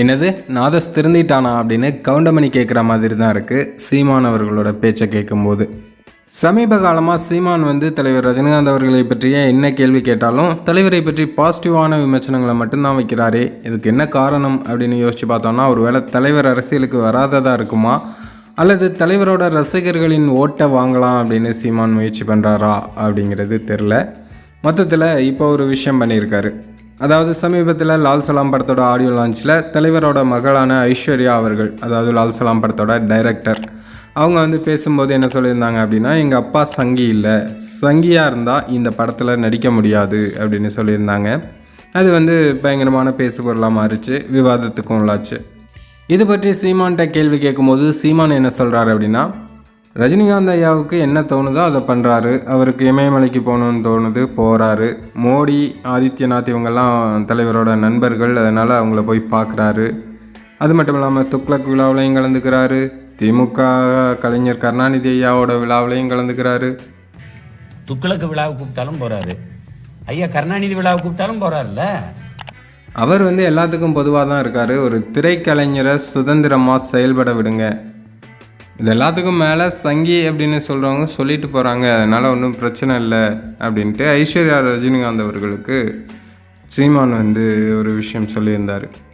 என்னது? நாதஸ் திருந்திட்டானா அப்படின்னு கவுண்டமணி கேட்குற மாதிரி தான் இருக்குது சீமான் அவர்களோட பேச்சை கேட்கும்போது சமீப காலமாக சீமான் வந்து தலைவர் ரஜினிகாந்த் அவர்களை பற்றிய என்ன கேள்வி கேட்டாலும் தலைவரை பற்றி பாசிட்டிவான விமர்சனங்களை மட்டும்தான் வைக்கிறாரே. இதுக்கு என்ன காரணம் அப்படின்னு யோசிச்சு பார்த்தோம்னா ஒருவேளை தலைவர் அரசியலுக்கு வராததாக இருக்குமா? அல்லது தலைவரோட ரசிகர்களின் ஓட்டை வாங்கலாம் அப்படின்னு சீமான் முயற்சி பண்ணுறாரா அப்படிங்கிறது தெரில மொத்தத்தில் இப்போ ஒரு விஷயம் பண்ணியிருக்காரு. அதாவது சமீபத்தில் லால் சலாம் படத்தோட ஆடியோ லான்ச்சில் தலைவரோட மகளான ஐஸ்வர்யா அவர்கள் அதாவது லால் சலாம் படத்தோட டைரக்டர் அவங்க வந்து பேசும்போது என்ன சொல்லியிருந்தாங்க அப்படின்னா எங்கள் அப்பா சங்கி இல்லை. சங்கியாக இருந்தால் இந்த படத்தில் நடிக்க முடியாது அப்படின்னு சொல்லியிருந்தாங்க. அது வந்து பயங்கரமான பேசுபொருளாக மாறிச்சு விவாதத்துக்கும் உள்ளாச்சு. இது பற்றி சீமான்கிட்ட கேள்வி கேட்கும்போது சீமான் என்ன சொல்கிறாரு அப்படின்னா ரஜினிகாந்த் ஐயாவுக்கு என்ன தோணுதோ அதை பண்ணுறாரு அவருக்கு இமயமலைக்கு போகணுன்னு தோணுது போகிறாரு மோடி ஆதித்யநாத் இவங்கெல்லாம் தலைவரோட நண்பர்கள் அதனால் அவங்கள போய் பார்க்குறாரு. அது மட்டும் இல்லாமல் துக்ளக் விழாவிலையும் கலந்துக்கிறாரு. திமுக கலைஞர் கருணாநிதி ஐயாவோட விழாவிலையும் கலந்துக்கிறாரு. துக்ளக்கு விழாவை கூப்பிட்டாலும் போறாரு. ஐயா கருணாநிதி விழாவை கூப்பிட்டாலும் போறாருல்ல? அவர் வந்து எல்லாத்துக்கும் பொதுவாக தான் இருக்கார். ஒரு திரைக்கலைஞரை சுதந்திரமாக செயல்பட விடுங்க. இது எல்லாத்துக்கும் மேலே சங்கி அப்படின்னு சொல்கிறவங்க சொல்லிட்டு போகிறாங்க அதனால் ஒன்றும் பிரச்சனை இல்லை அப்படின்ட்டு ஐஸ்வர்யா ரஜினிகாந்த் அவர்களுக்கு சீமான் வந்து ஒரு விஷயம் சொல்லியிருந்தார்.